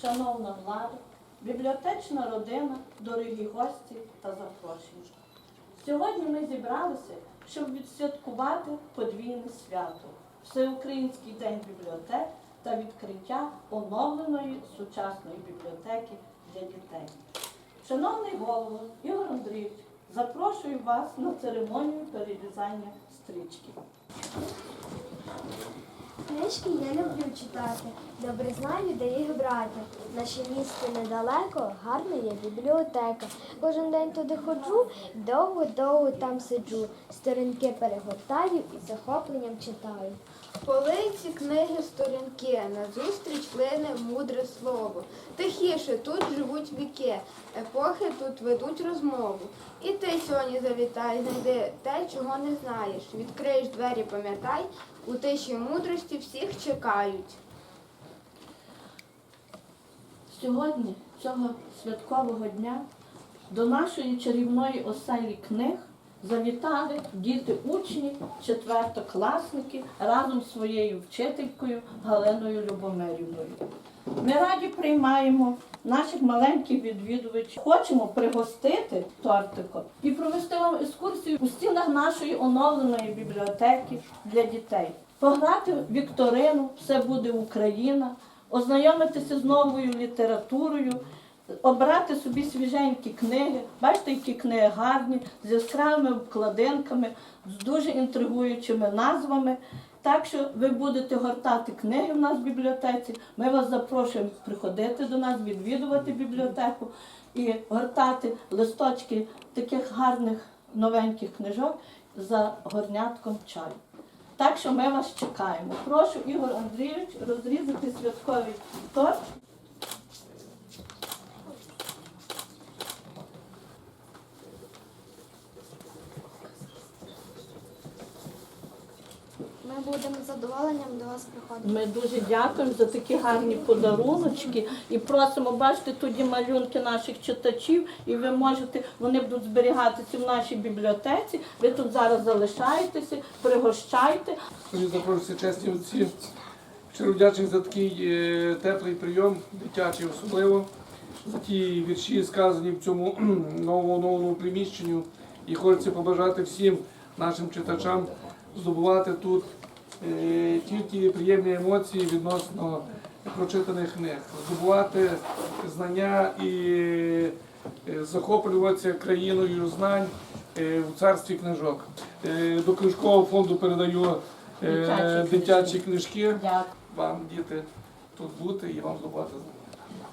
шановна влада, бібліотечна родина, дорогі гості та запрошені. Сьогодні ми зібралися, щоб відсвяткувати подвійне свято Всеукраїнський день бібліотек та відкриття оновленої сучасної бібліотеки для дітей. Шановний голово Ігор Андрійович, запрошую вас на церемонію перерізання стрічки. Книжки я люблю читати, добре знаю, де їх брати. Наше місто недалеко, гарна є бібліотека. Кожен день туди ходжу, довго-довго там сиджу. Сторінки перегортаю і захопленням читаю. Полиці книги сторінки, назустріч лине мудре слово. Тихіше, тут живуть віки, епохи тут ведуть розмову. І ти сьогодні завітай, знайди те, чого не знаєш. Відкриєш двері, пам'ятай, у тиші мудрості всіх чекають. Сьогодні, цього святкового дня, до нашої чарівної оселі книг завітали діти учні, четвертокласники разом з своєю вчителькою Галиною Любомирівною. Ми раді приймаємо наших маленьких відвідувачів. Хочемо пригостити тортиком і провести вам екскурсію у стінах нашої оновленої бібліотеки для дітей. Пограти вікторину, все буде Україна, ознайомитися з новою літературою, обрати собі свіженькі книги. Бачите, які книги гарні, з яскравими обкладинками, з дуже інтригуючими назвами. Так що ви будете гортати книги в нас в бібліотеці. Ми вас запрошуємо приходити до нас, відвідувати бібліотеку і гортати листочки таких гарних новеньких книжок за горнятком чаю. Так що ми вас чекаємо. Прошу Ігор Андрійович розрізати святковий торт. Ми будемо з задоволенням до вас приходити. Ми дуже дякуємо за такі гарні подаруночки і просимо бачити тоді малюнки наших читачів, і ви можете, вони будуть зберігатися в нашій бібліотеці. Ви тут зараз залишаєтеся, пригощайте. Тоді запрошуються чесні отці. Щиро вдячний за такий е, теплий прийом, дитячий особливо, за ті вірші, сказані в цьому новому новому приміщенню. І хочеться побажати всім нашим читачам здобувати тут е, тільки приємні емоції відносно прочитаних книг, здобувати знання і е, захоплюватися країною знань е, в царстві книжок. До книжкового фонду передаю Дитячі дитячі книжки. Вам, діти, тут бути і вам здобувати знання.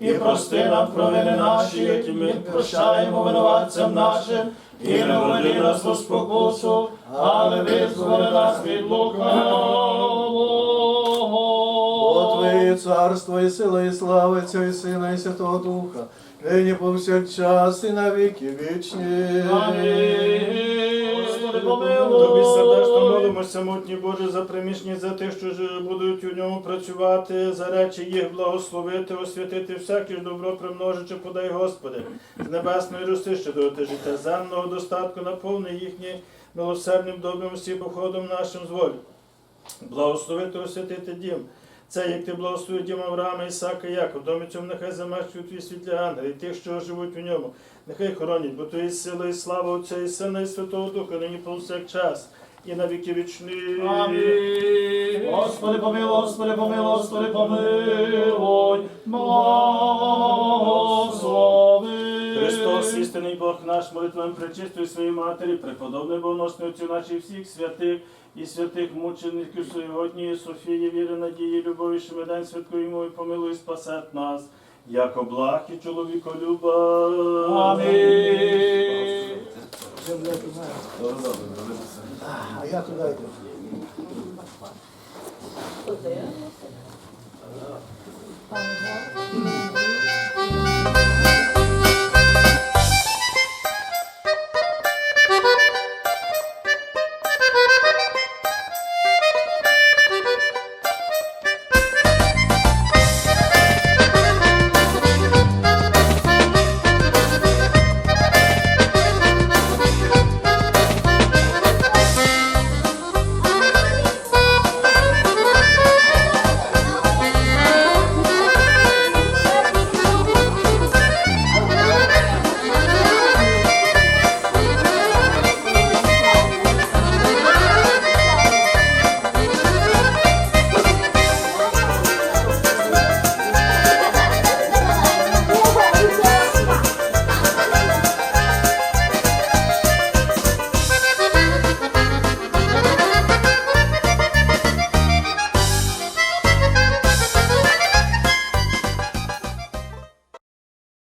і прости нам провини наші, які ми прощаємо винуватцям нашим, і не введи нас у спокусу, але визволи нас від лукавого. Твоє царство і сила, і слава Отця і Сина, і Святого Духа, нині повсякчас і на віки вічні. Господи, Тобі помилуй. сердечно молимося, мутні Боже, за приміщення, за тих, що будуть у ньому працювати, за речі їх благословити, освятити всяке ж добро примножичи, подай Господи, з небесної роси, що дати життя земного достатку, наповни їхні милосердним добрим всім походом нашим з волі. Благословити, освятити дім. Це як ти благословив дім Авраама, Ісака, Яков, домі цьому нехай замешкають твій світлі ангели, і тих, що живуть у ньому. Нехай хоронять, бо твої сила і слава Отця і Сина, і Святого Духа, нині повсякчас, і на віки вічні. Амінь. Господи, помилуй, Господи, помилуй, Господи, помилуй. Благослови. Христос, істинний Бог наш, молитвами пречистої своїй матері, преподобний бовносний Отцю наших всіх святих і святих мучеників сьогодні, Софії, віри, надії, любові, що ми день святкуємо і помилуй, і спасет нас, як облахи чоловіколюба. Амінь. А я туди йду. Пане.